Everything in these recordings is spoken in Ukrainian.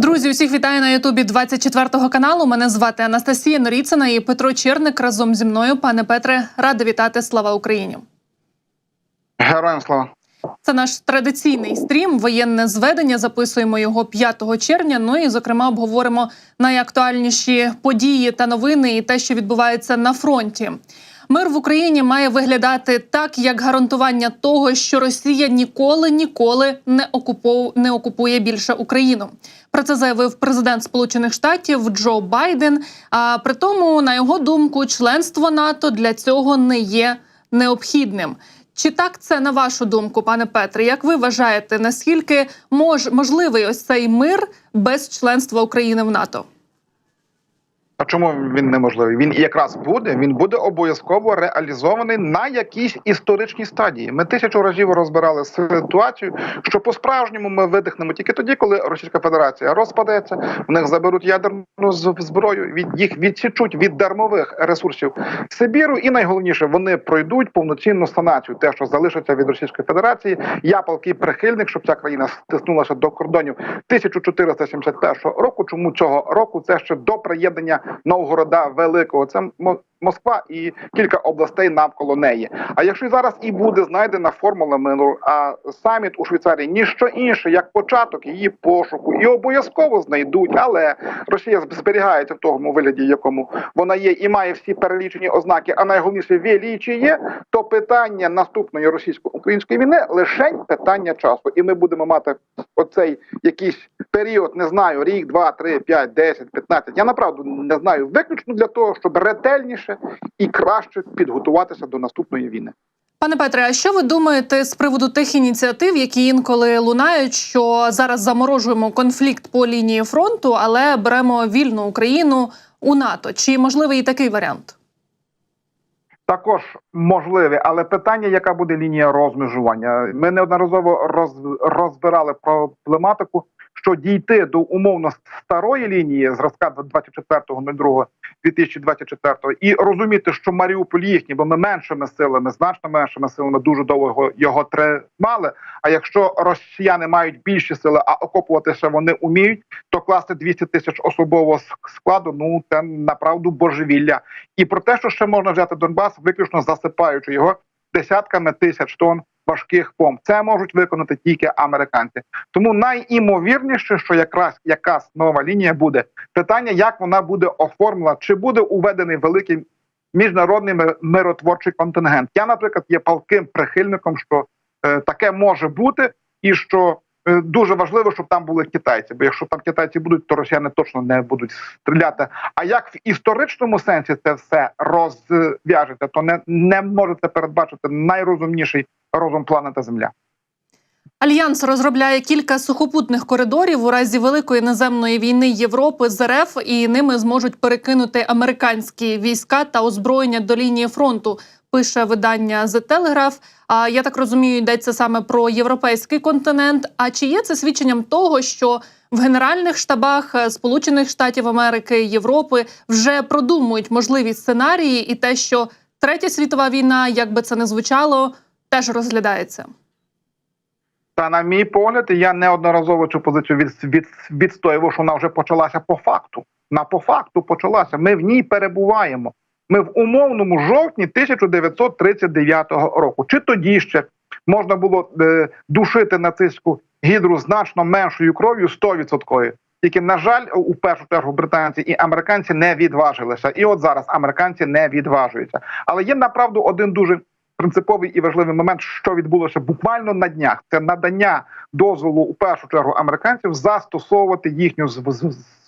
Друзі, усіх вітаю на Ютубі 24 каналу. Мене звати Анастасія Норіцина і Петро Черник разом зі мною. Пане Петре, рада вітати. Слава Україні! Героям слава. Це наш традиційний стрім. Воєнне зведення. Записуємо його 5 червня. Ну і зокрема обговоримо найактуальніші події та новини і те, що відбувається на фронті. Мир в Україні має виглядати так, як гарантування того, що Росія ніколи ніколи не окупов... не окупує більше Україну. Про це заявив президент Сполучених Штатів Джо Байден. А при тому, на його думку, членство НАТО для цього не є необхідним. Чи так це на вашу думку, пане Петре? Як ви вважаєте, наскільки мож можливий ось цей мир без членства України в НАТО? Чому він неможливий? Він якраз буде. Він буде обов'язково реалізований на якійсь історичній стадії. Ми тисячу разів розбирали ситуацію, що по справжньому ми видихнемо тільки тоді, коли Російська Федерація розпадеться, в них заберуть ядерну зброю, від їх відсічуть від дармових ресурсів Сибіру, і найголовніше вони пройдуть повноцінну санацію. Те, що залишиться від Російської Федерації. Я палкий прихильник, щоб ця країна стиснулася до кордонів 1471 року. Чому цього року це ще до приєднання Новгорода Великого? Це Москва і кілька областей навколо неї. А якщо зараз і буде знайдена формула миру, а саміт у Швейцарії ніщо інше, як початок її пошуку, і обов'язково знайдуть, але Росія зберігається в тому вигляді, якому вона є, і має всі перелічені ознаки, а найголовніше величіє, то питання наступної російсько-української війни лише питання часу, і ми будемо мати оцей якийсь період, не знаю, рік, два, три, п'ять, десять, п'ятнадцять. Я направду не знаю, виключно для того, щоб ретельніше і краще підготуватися до наступної війни. Пане Петре, а що ви думаєте з приводу тих ініціатив, які інколи лунають, що зараз заморожуємо конфлікт по лінії фронту, але беремо вільну Україну у НАТО? Чи можливий і такий варіант? Також можливе, але питання, яка буде лінія розмежування. Ми неодноразово роз, розбирали проблематику, що дійти до умовно старої лінії зразка 24.02.2024 і розуміти, що Маріуполь їхній, бо ми меншими силами, значно меншими силами, дуже довго його тримали. А якщо росіяни мають більші сили, а окопувати ще вони уміють, то класти 200 тисяч особового складу, ну це направду божевілля. І про те, що ще можна взяти Донбас, виключно засипаючи його десятками тисяч тонн важких бомб. Це можуть виконати тільки американці. Тому найімовірніше, що якраз якась нова лінія буде питання, як вона буде оформлена, чи буде уведений великий міжнародний миротворчий контингент. Я, наприклад, є палким прихильником, що е, таке може бути, і що дуже важливо, щоб там були китайці. Бо якщо там китайці будуть, то росіяни точно не будуть стріляти. А як в історичному сенсі це все розв'яжеться, то не, не можете передбачити найрозумніший розум планета Земля. Альянс розробляє кілька сухопутних коридорів у разі великої наземної війни Європи з РФ, і ними зможуть перекинути американські війська та озброєння до лінії фронту. Пише видання The Telegraph. А я так розумію, йдеться саме про європейський континент. А чи є це свідченням того, що в генеральних штабах е, Сполучених Штатів Америки Європи вже продумують можливі сценарії, і те, що третя світова війна, як би це не звучало, теж розглядається. Та на мій погляд, я неодноразово цю позицію від, від, відстоював, що вона вже почалася по факту. На по факту почалася. Ми в ній перебуваємо. Ми в умовному жовтні 1939 року. Чи тоді ще можна було е, душити нацистську гідру значно меншою кров'ю 100%. Тільки на жаль, у першу чергу британці і американці не відважилися. І от зараз американці не відважуються. Але є направду один дуже принциповий і важливий момент, що відбулося буквально на днях. Це надання дозволу у першу чергу американців застосовувати їхню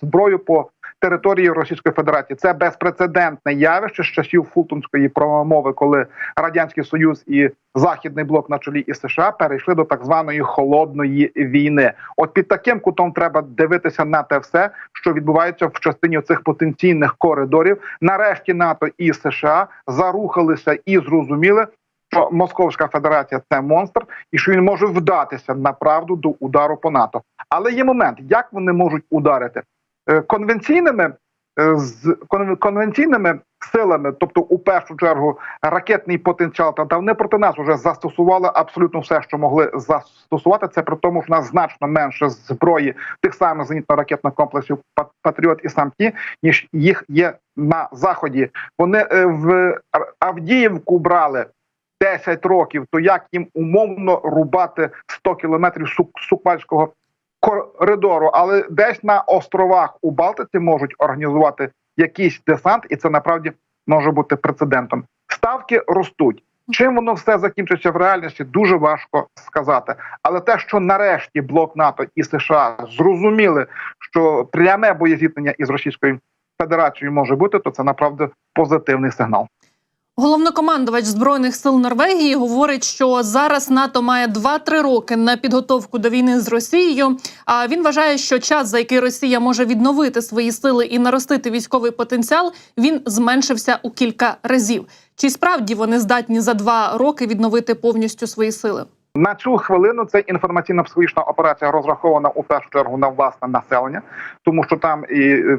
зброю по території Російської Федерації. Це безпрецедентне явище з часів Фултонської промови, коли радянський союз і західний блок на чолі із США перейшли до так званої холодної війни. От під таким кутом треба дивитися на те все, що відбувається в частині цих потенційних коридорів. Нарешті НАТО і США зарухалися і зрозуміли. Що Московська Федерація це монстр, і що він може вдатися направду до удару по НАТО. Але є момент, як вони можуть ударити конвенційними е, з кон- конвенційними силами, тобто у першу чергу ракетний потенціал, та, вони проти нас вже застосували абсолютно все, що могли застосувати. Це при тому, що в нас значно менше зброї тих самих зенітно-ракетних комплексів Патріот і сам ті, ніж їх є на заході. Вони е, в Авдіївку брали 10 років. То як їм умовно рубати 100 кілометрів Сук- Суквальського коридору, але десь на островах у Балтиці можуть організувати якийсь десант, і це направді може бути прецедентом. Ставки ростуть. Чим воно все закінчиться в реальності, дуже важко сказати. Але те, що нарешті блок НАТО і США зрозуміли, що пряме боєзіткнення із Російською Федерацією може бути, то це направді позитивний сигнал. Головнокомандувач збройних сил Норвегії говорить, що зараз НАТО має 2-3 роки на підготовку до війни з Росією. А він вважає, що час, за який Росія може відновити свої сили і наростити військовий потенціал, він зменшився у кілька разів. Чи справді вони здатні за два роки відновити повністю свої сили? На цю хвилину це інформаційно-психологічна операція розрахована у першу чергу на власне населення, тому що там і е,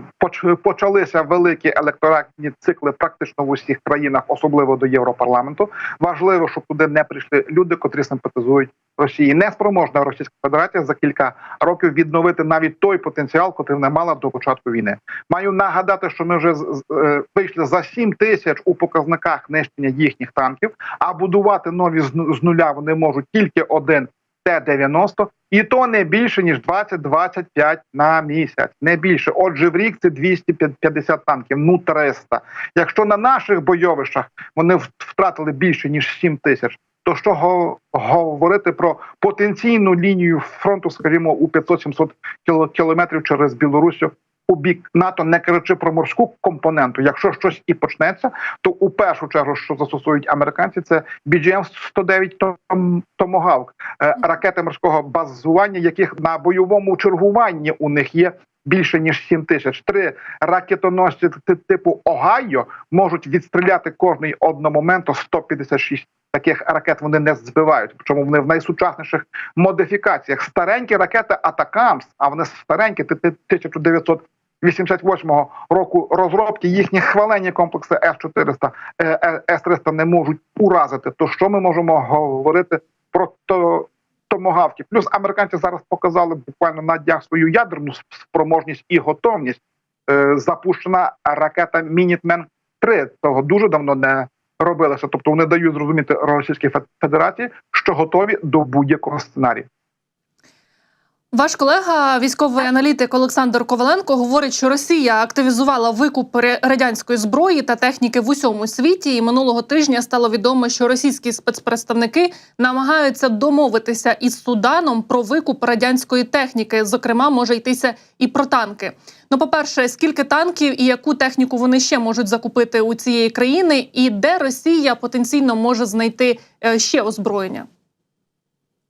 почалися великі електоральні цикли практично в усіх країнах, особливо до Європарламенту. Важливо, щоб туди не прийшли люди, котрі симпатизують Росії. Неспроможна Російська Федерація за кілька років відновити навіть той потенціал, котрий не мала до початку війни. Маю нагадати, що ми вже е, вийшли за 7 тисяч у показниках нищення їхніх танків, а будувати нові з ну- нуля вони можуть тільки один Т-90, і то не більше ніж 20-25 на місяць. Не більше. Отже, в рік це 250 танків, ну 300. Якщо на наших бойовищах вони втратили більше ніж 7 тисяч. То що го- говорити про потенційну лінію фронту, скажімо, у 500-700 кіло- кілометрів через Білорусю у бік НАТО, не кажучи про морську компоненту. Якщо щось і почнеться, то у першу чергу, що застосують американці, це BGM-109 Том- Томогавк, е, ракети морського базування, яких на бойовому чергуванні у них є. Більше ніж 7 тисяч три ракетоносці типу Огайо можуть відстріляти кожний одномоменту 156 таких ракет. Вони не збивають. Причому вони в найсучасніших модифікаціях. Старенькі ракети Атакамс, а вони старенькі ти- ти- 1988 року розробки. Їхні хвалені комплекси С-400, е, е, С-300 не можуть уразити. То що ми можемо говорити про то? Томогавки. Плюс американці зараз показали буквально на днях свою ядерну спроможність і готовність. Е, запущена ракета Мінітмен 3 Того дуже давно не робилося. Тобто вони дають зрозуміти Російській Федерації, що готові до будь-якого сценарію. Ваш колега, військовий аналітик Олександр Коваленко, говорить, що Росія активізувала викуп радянської зброї та техніки в усьому світі. І минулого тижня стало відомо, що російські спецпредставники намагаються домовитися із Суданом про викуп радянської техніки. Зокрема, може йтися і про танки. Ну, по перше, скільки танків і яку техніку вони ще можуть закупити у цієї країни, і де Росія потенційно може знайти е, ще озброєння?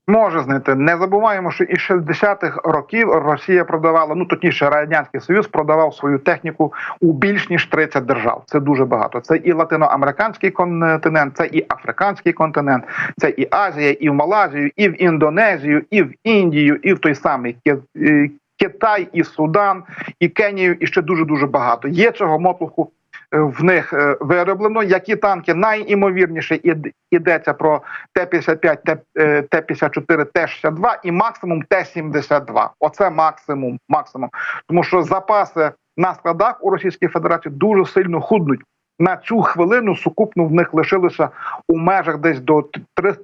Може знайти. Не забуваємо, що із 60-х років Росія продавала, ну точніше, радянський союз продавав свою техніку у більш ніж 30 держав. Це дуже багато. Це і латиноамериканський континент, це і африканський континент, це і Азія, і в Малайзію, і в Індонезію, і в Індію, і в той самий е, Китай, і Судан, і Кенію, і ще дуже дуже багато. Є цього мотлуху в них е, вироблено. Які танки найімовірніше ідеться про Т-55, Т- е, Т-54, Т-62 і максимум Т-72. Оце максимум, максимум. Тому що запаси на складах у Російській Федерації дуже сильно худнуть. На цю хвилину сукупно в них лишилося у межах десь до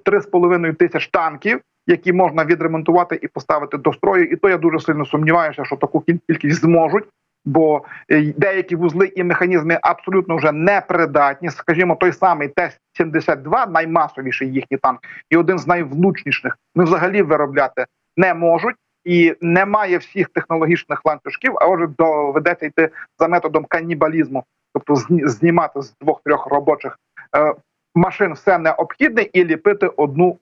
3,5 тисяч танків, які можна відремонтувати і поставити до строю. І то я дуже сильно сумніваюся, що таку кіль- кількість зможуть. Бо е, деякі вузли і механізми абсолютно вже непридатні. Скажімо, той самий Т-72, наймасовіший їхній танк, і один з найвлучніших, ми взагалі виробляти не можуть. І немає всіх технологічних ланцюжків, а отже, доведеться йти за методом канібалізму, тобто зні- знімати з двох-трьох робочих е, машин все необхідне і ліпити одну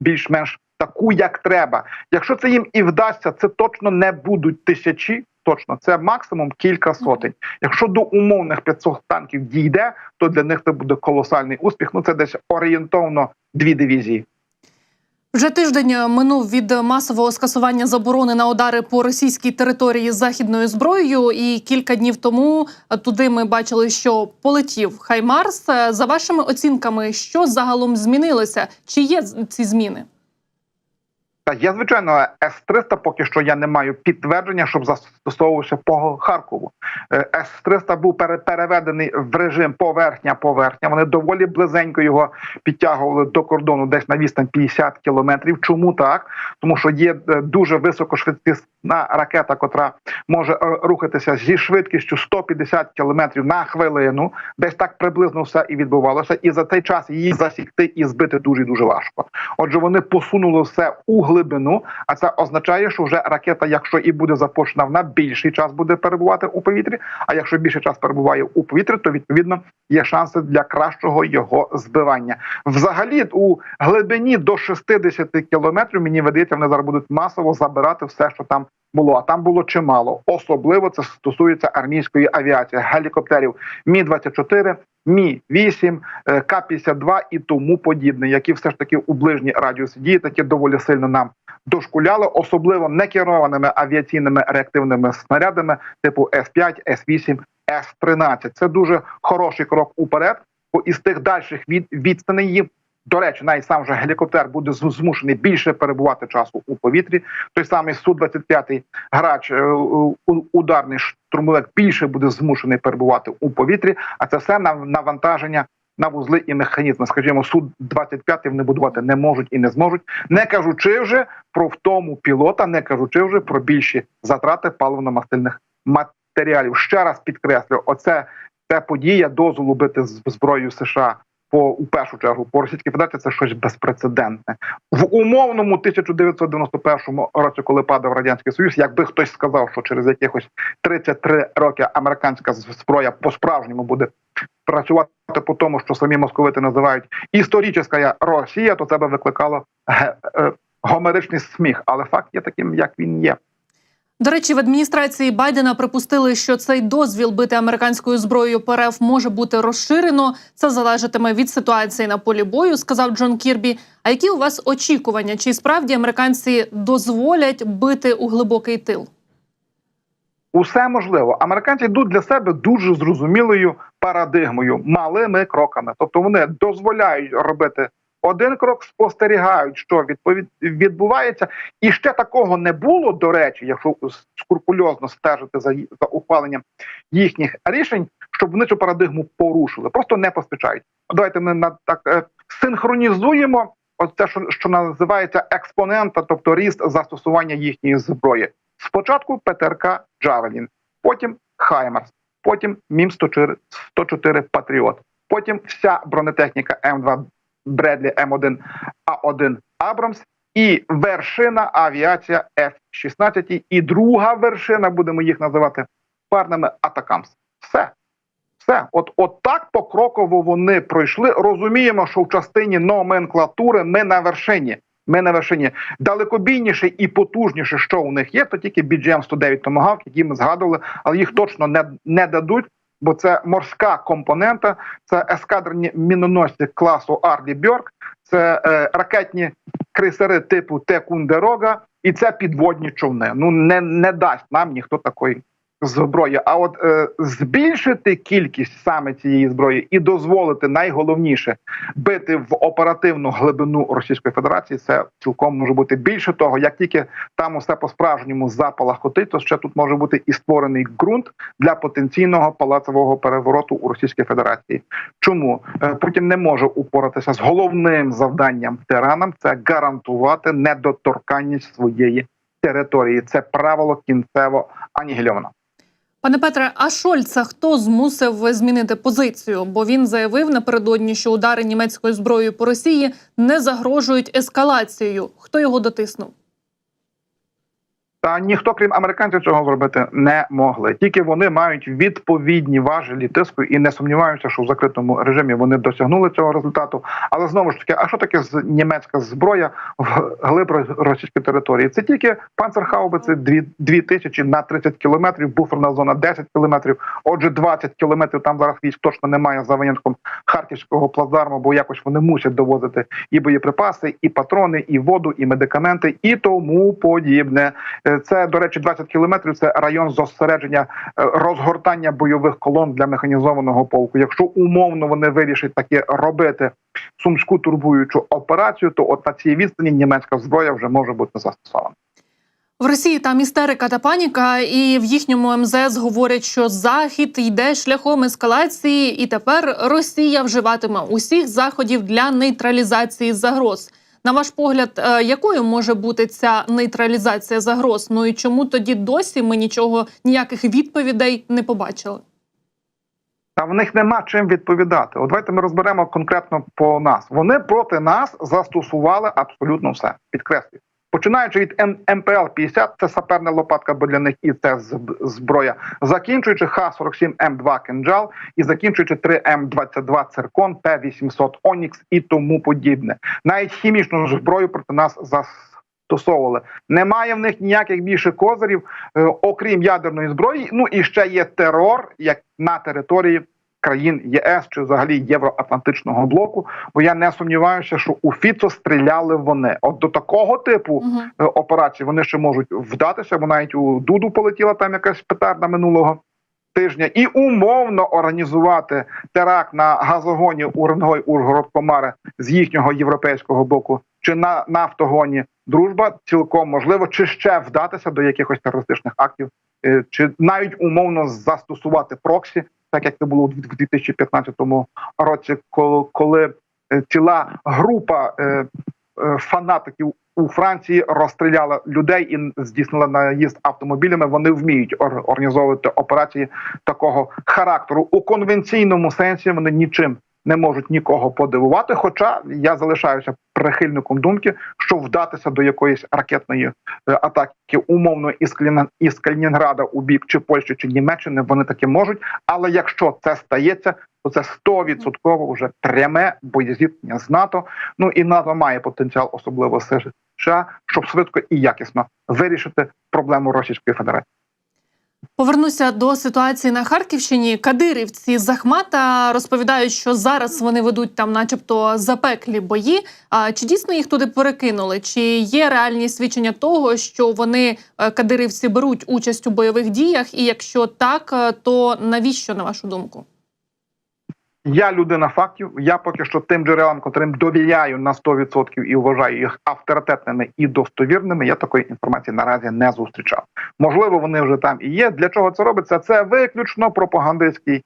більш-менш таку, як треба. Якщо це їм і вдасться, це точно не будуть тисячі. Точно, це максимум кілька сотень. Якщо до умовних 500 танків дійде, то для них це буде колосальний успіх. Ну це десь орієнтовно дві дивізії. Вже тиждень минув від масового скасування заборони на удари по російській території західною зброєю. І кілька днів тому туди ми бачили, що полетів Хаймарс. За вашими оцінками, що загалом змінилося? Чи є ці зміни? Та я звичайно С-300, поки що я не маю підтвердження, щоб застосовувався по Харкову. Е, С-300 був пере- переведений в режим поверхня-поверхня. Вони доволі близенько його підтягували до кордону, десь на відстань 50 кілометрів. Чому так? Тому що є е, дуже високошвидкісна ракета, котра може е, рухатися зі швидкістю 150 кілометрів на хвилину. Десь так приблизно все і відбувалося. І за цей час її засікти і збити дуже дуже важко. Отже, вони посунули все у глибину, а це означає, що вже ракета, якщо і буде запущена, вона більший час буде перебувати у повітрі. А якщо більший час перебуває у повітрі, то відповідно є шанси для кращого його збивання. Взагалі, у глибині до 60 кілометрів, мені видається, вони зараз будуть масово забирати все, що там було. А там було чимало. Особливо це стосується армійської авіації, гелікоптерів Мі 24 Мі 8 е, К-52 і тому подібне, які все ж таки у ближній радіусі дії таки доволі сильно нам дошкуляли, особливо некерованими авіаційними реактивними снарядами типу С-5, С-8, С-13. Це дуже хороший крок уперед, бо із тих дальших від відстаней. До речі, навіть сам же гелікоптер буде змушений більше перебувати часу у повітрі. Той самий су 25 грач, е, ударний штурмовик більше буде змушений перебувати у повітрі. А це все нав- навантаження на вузли і механізми. Скажімо, су 25 вони будувати не можуть і не зможуть, не кажучи вже про втому пілота, не кажучи вже про більші затрати паливно-мастильних матеріалів. Ще раз підкреслю, оце це подія дозволу бити з зброєю США. По у першу чергу по Російській Федерації це щось безпрецедентне в умовному 1991 році, коли падав радянський союз. Якби хтось сказав, що через якихось 33 роки американська зброя по справжньому буде працювати по тому, що самі московити називають історична Росія, то це би викликало е, гомеричний сміх. Але факт є таким, як він є. До речі, в адміністрації Байдена припустили, що цей дозвіл бити американською зброєю по РФ може бути розширено. Це залежатиме від ситуації на полі бою, сказав Джон Кірбі. А які у вас очікування? Чи справді американці дозволять бити у глибокий тил? Усе можливо. Американці йдуть для себе дуже зрозумілою парадигмою, малими кроками. Тобто вони дозволяють робити один крок, спостерігають, що відповід відбувається. І ще такого не було. До речі, якщо скрупульозно стежити за, за ухваленням їхніх рішень, щоб вони цю парадигму порушили, просто не поспішають. Давайте ми на так е, синхронізуємо. От те, що, що називається експонента, тобто ріст застосування їхньої зброї. Спочатку ПТРК Джавелін, потім Хаймарс, потім Мім 104, 104 Патріот, потім вся бронетехніка М2 Бредлі М1 А1 Абрамс і вершина авіація F-16. І друга вершина, будемо їх називати парними Атакамс. Все. Все, от, от так покроково вони пройшли. Розуміємо, що в частині номенклатури ми на вершині. Ми на вершині далекобійніше і потужніше, що у них є, то тільки BGM 109 Tomahawk, які ми згадували, але їх точно не, не дадуть, бо це морська компонента, це ескадрені міноносці класу Арлі Бьорк, це е, ракетні крейсери типу Текундерога, і це підводні човни. Ну не, не дасть нам ніхто такої зброї. А от е, збільшити кількість саме цієї зброї і дозволити найголовніше бити в оперативну глибину Російської Федерації, це цілком може бути більше того, як тільки там усе по справжньому запалахотить, то ще тут може бути і створений ґрунт для потенційного палацового перевороту у Російській Федерації. Чому Е, Путін не може упоратися з головним завданням тиранам це гарантувати недоторканність своєї території. Це правило кінцево анігільовано. Пане Петре, а Шольца хто змусив змінити позицію? Бо він заявив напередодні, що удари німецькою зброєю по Росії не загрожують ескалацією. Хто його дотиснув? Та ніхто, крім американців, цього зробити не могли. Тільки вони мають відповідні важелі тиску і не сумніваюся, що в закритому режимі вони досягнули цього результату. Але знову ж таки, а що таке з німецька зброя в глиб російської території? Це тільки панцерхаубиці 2, 2 тисячі на 30 кілометрів, буферна зона 10 кілометрів. Отже, 20 кілометрів там зараз військ точно немає за винятком харківського плацдарму, бо якось вони мусять довозити і боєприпаси, і патрони, і воду, і медикаменти, і тому подібне. Е, Це, до речі, 20 кілометрів. Це район зосередження е, розгортання бойових колон для механізованого полку. Якщо умовно вони вирішать таке робити сумську турбуючу операцію, то от на цій відстані німецька зброя вже може бути застосована. В Росії там істерика та паніка, і в їхньому МЗС говорять, що захід йде шляхом ескалації, і тепер Росія вживатиме усіх заходів для нейтралізації загроз. На ваш погляд, е, якою може бути ця нейтралізація загроз? Ну і чому тоді досі ми нічого ніяких відповідей не побачили? Та в них нема чим відповідати. От давайте ми розберемо конкретно по нас. Вони проти нас застосували абсолютно все. Підкреслюю. Починаючи від МПЛ-50, це саперна лопатка, бо для них і це зброя, закінчуючи Х-47М2 «Кинджал» і закінчуючи 3М22 «Циркон», П-800 «Онікс» і тому подібне. Навіть хімічну зброю проти нас застосовували. Немає в них ніяких більше козирів, е, окрім ядерної зброї. Ну і ще є терор, як на території країн ЄС чи взагалі Євроатлантичного блоку. Бо я не сумніваюся, що у Фіцо стріляли вони. От до такого типу е, операцій вони ще можуть вдатися, бо навіть у Дуду полетіла там якась петарда минулого. Тижня і умовно організувати теракт на газогоні Уренгой Ужгород Комари з їхнього європейського боку, чи на нафтогоні дружба цілком можливо, чи ще вдатися до якихось терористичних актів, е, чи навіть умовно застосувати проксі, так як це було в 2015 році, коли, коли е, ціла група е, е, фанатиків у Франції розстріляла людей і здійснила наїзд автомобілями. Вони вміють ор- організовувати операції такого характеру у конвенційному сенсі. Вони нічим не можуть нікого подивувати. Хоча я залишаюся прихильником думки, що вдатися до якоїсь ракетної е, атаки умовно із із Калінінграда у бік чи Польщі чи Німеччини вони таки можуть. Але якщо це стається, то це 100% вже пряме боєзіткнення з НАТО. Ну і НАТО має потенціал, особливо США, щоб швидко і якісно вирішити проблему Російської Федерації. Повернуся до ситуації на Харківщині. Кадирівці з Ахмата розповідають, що зараз вони ведуть там, начебто, запеклі бої. А чи дійсно їх туди перекинули? Чи є реальні свідчення того, що вони е, кадирівці беруть участь у бойових діях? І якщо так, е, то навіщо на вашу думку? Я людина фактів. Я поки що тим джерелам, котрим довіряю на 100% і вважаю їх авторитетними і достовірними. Я такої інформації наразі не зустрічав. Можливо, вони вже там і є. Для чого це робиться? Це виключно пропагандистський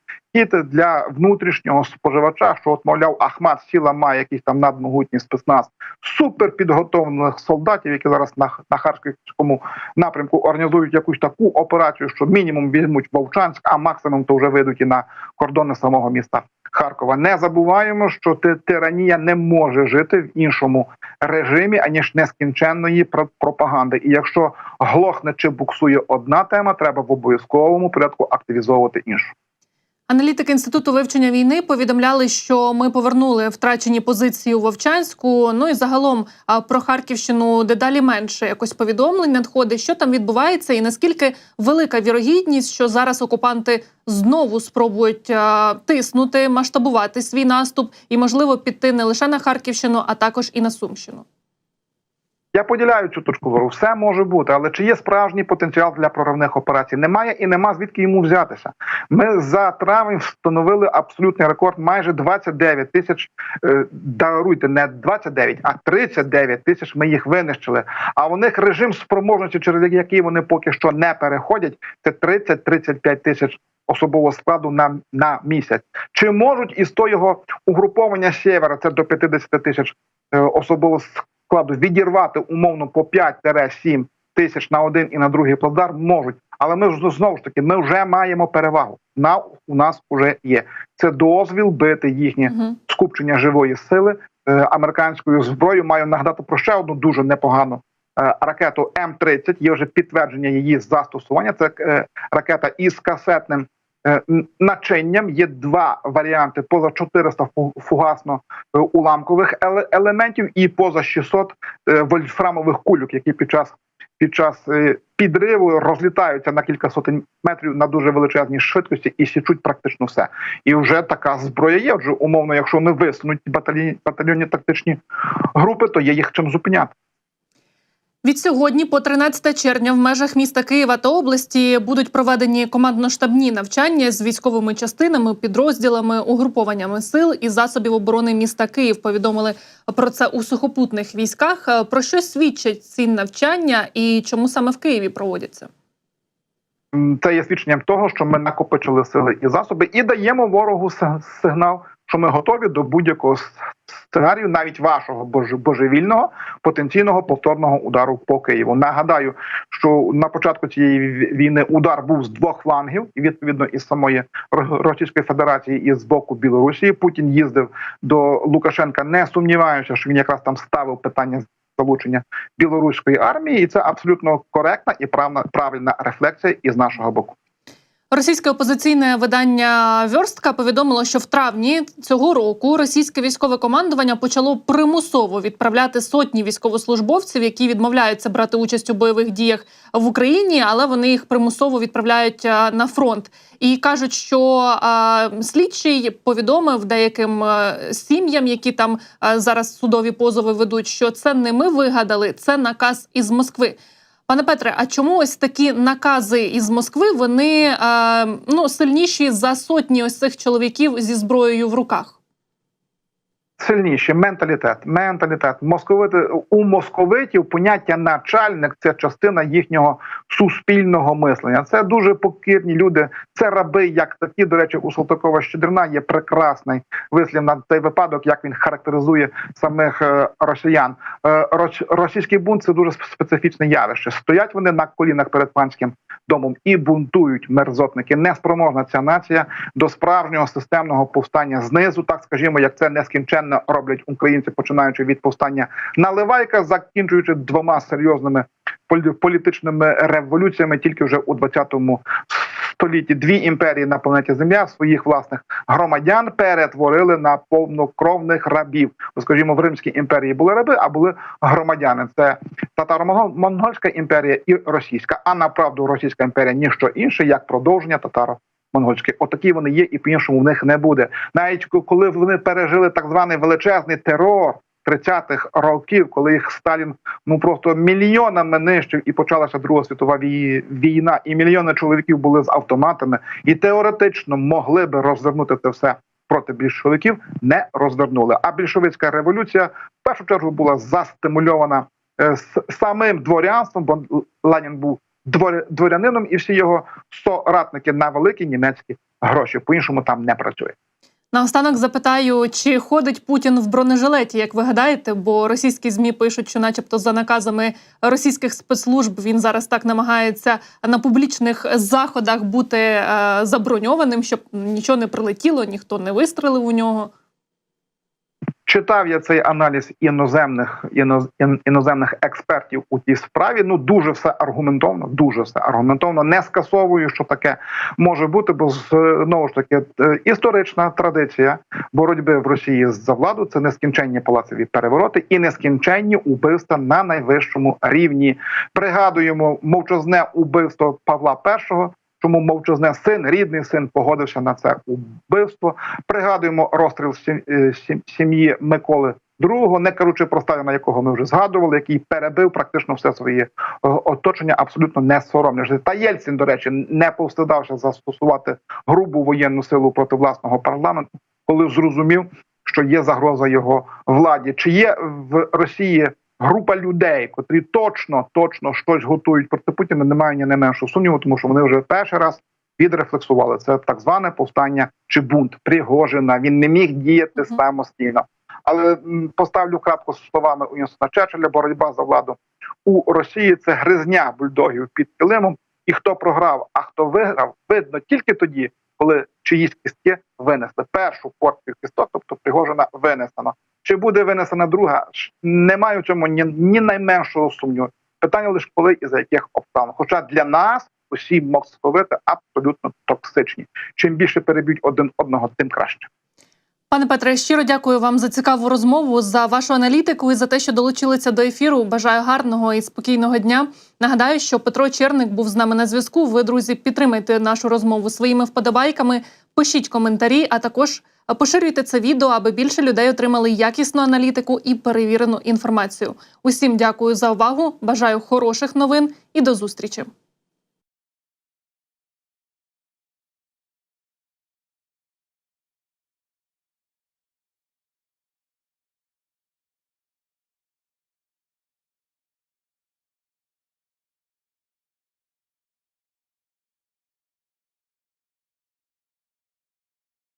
для внутрішнього споживача. Що от мовляв, Ахмат сіла має якийсь там надмогутній спецназ суперпідготовлених солдатів, які зараз на, на харківському напрямку організують якусь таку операцію, що мінімум візьмуть Вовчанськ, а максимум то вже вийдуть і на кордони самого міста Харкова. Не забуваємо, що ти- тиранія не може жити в іншому режимі аніж нескінченної про- пропаганди. І якщо глохне чи буксує одна тема, треба в обов'язковому порядку активізовувати іншу. Аналітики інституту вивчення війни повідомляли, що ми повернули втрачені позиції у Вовчанську. Ну і загалом про Харківщину дедалі менше якось повідомлень надходить, що там відбувається, і наскільки велика вірогідність, що зараз окупанти знову спробують тиснути, масштабувати свій наступ і, можливо, піти не лише на Харківщину, а також і на Сумщину. Я поділяю цю точку зору. Все може бути, але чи є справжній потенціал для проривних операцій? Немає і нема звідки йому взятися. Ми за травень встановили абсолютний рекорд майже 29 тисяч. е, Даруйте не 29, а 39 тисяч. Ми їх винищили. А у них режим спроможності, через який вони поки що не переходять, це 30-35 тисяч. Особового складу на, на місяць чи можуть із того угруповання сєвера, це до 50 тисяч е, особового складу відірвати умовно по 5-7 тисяч на один і на другий плацдарм можуть. Але ми знову ж таки ми вже маємо перевагу. На у нас вже є це дозвіл бити їхнє Угу. скупчення живої сили е, американською зброєю. Маю нагадати про ще одну дуже непогану е, ракету М-30. Є вже підтвердження її застосування. Це е, ракета із касетним начинням. Є два варіанти поза 400 фу- фугасно е, елементів і поза 600 е, вольфрамових кульок, які під час під час е, підриву розлітаються на кілька сотень метрів на дуже величезній швидкості і січуть практично все. І вже така зброя є. Отже, умовно, якщо не висунуть батальйонні тактичні групи, то є їх чим зупиняти. Від сьогодні по 13 червня в межах міста Києва та області будуть проведені командно-штабні навчання з військовими частинами, підрозділами, угрупованнями сил і засобів оборони міста Київ. Повідомили про це у сухопутних військах. Е, Про що свідчать ці навчання і чому саме в Києві проводяться? Це є свідченням того, що ми накопичили сили і засоби, і даємо ворогу сигнал, що ми готові до будь-якого сценарію, навіть вашого боже- божевільного потенційного повторного удару по Києву. Нагадаю, що на початку цієї війни удар був з двох флангів, і відповідно із самої Російської Федерації і з боку Білорусі. Путін їздив до Лукашенка, не сумніваючи, що він якраз там ставив питання залучення білоруської армії, і це абсолютно коректна і правна правильна рефлексія із нашого боку. Російське опозиційне видання Вьорстка повідомило, що в травні цього року російське військове командування почало примусово відправляти сотні військовослужбовців, які відмовляються брати участь у бойових діях в Україні, але вони їх примусово відправляють на фронт. І кажуть, що а, слідчий повідомив деяким а, сім'ям, які там зараз судові позови ведуть, що це не ми вигадали, це наказ із Москви. Пане Петре, а чому ось такі накази із Москви вони е, ну сильніші за сотні ось цих чоловіків зі зброєю в руках? Сильніші менталітет, менталітет. Московити у московитів поняття начальник це частина їхнього суспільного мислення. Це дуже покірні люди. Це раби, як такі. До речі, у Салтакова Щедрина є прекрасний вислів на цей випадок, як він характеризує самих е, росіян. Е, рос- російський бунт це дуже специфічне явище. Стоять вони на колінах перед панським домом і бунтують мерзотники. Неспроможна ця нація до справжнього системного повстання знизу, так скажімо, як це нескінченно роблять українці, починаючи від повстання Наливайка, закінчуючи двома серйозними полі- політичними революціями, тільки вже у 20 столітті дві імперії на планеті Земля своїх власних громадян перетворили на повнокровних рабів. Скажімо, в Римській імперії були раби, а були громадяни. Це татаро-монгольська імперія і російська. А направду російська імперія ніщо інше, як продовження татаро. Монгольські, отакі вони є, і по іншому в них не буде. Навіть коли вони пережили так званий величезний терор 30-х років, коли їх Сталін ну просто мільйонами нищив, і почалася Друга світова війна, і мільйони чоловіків були з автоматами, і теоретично могли би розвернути це все проти більшовиків, не розвернули. А більшовицька революція в першу чергу була застимульована е, самим дворянством, бо Ленін був дворянином, і всі його соратники на великі німецькі гроші. По іншому там не працює. Наостанок запитаю, чи ходить Путін в бронежилеті, як ви гадаєте? Бо російські змі пишуть, що, начебто, за наказами російських спецслужб він зараз так намагається на публічних заходах бути е, заброньованим, щоб нічого не прилетіло, ніхто не вистрелив у нього. Читав я цей аналіз іноземних іноз, іноземних експертів у тій справі. Ну дуже все аргументовно, дуже все аргументовно. Не скасовую, що таке може бути, бо знову ж таки е, історична традиція боротьби в Росії за владу це нескінченні палацеві перевороти і нескінченні убивства на найвищому рівні. Пригадуємо мовчазне убивство Павла І, Чому мовчазне син, рідний син погодився на це убивство. Пригадуємо розстріл е, сім'ї Миколи II, не кажучи про Сталіна, якого ми вже згадували, який перебив практично все своє е, оточення, абсолютно не соромлячись. Та Єльцин, до речі, не повстидався застосувати грубу воєнну силу проти власного парламенту, коли зрозумів, що є загроза його владі. Чи є в Росії група людей, котрі точно точно щось готують проти Путіна, немає ні найменшого сумніву, тому що вони вже перший раз відрефлексували. Це так зване повстання чи бунт Пригожина. Він не міг діяти самостійно. Але поставлю крапку з словами Уінстона Черчилля, боротьба за владу у Росії це гризня бульдогів під килимом. І хто програв, а хто виграв, видно тільки тоді, коли чиїсь кістки винесли першу порцію кісток, тобто Пригожина винесено. Чи буде винесена друга? Немає в цьому ні, ні найменшого сумніву. Питання лише коли і за яких обставин. Хоча для нас усі московити абсолютно токсичні. Чим більше переб'ють один одного, тим краще. Пане Петре, щиро дякую вам за цікаву розмову, за вашу аналітику і за те, що долучилися до ефіру. Бажаю гарного і спокійного дня. Нагадаю, що Петро Черник був з нами на зв'язку. Ви, друзі, підтримайте нашу розмову своїми вподобайками, пишіть коментарі, а також поширюйте це відео, аби більше людей отримали якісну аналітику і перевірену інформацію. Усім дякую за увагу. Бажаю хороших новин і до зустрічі.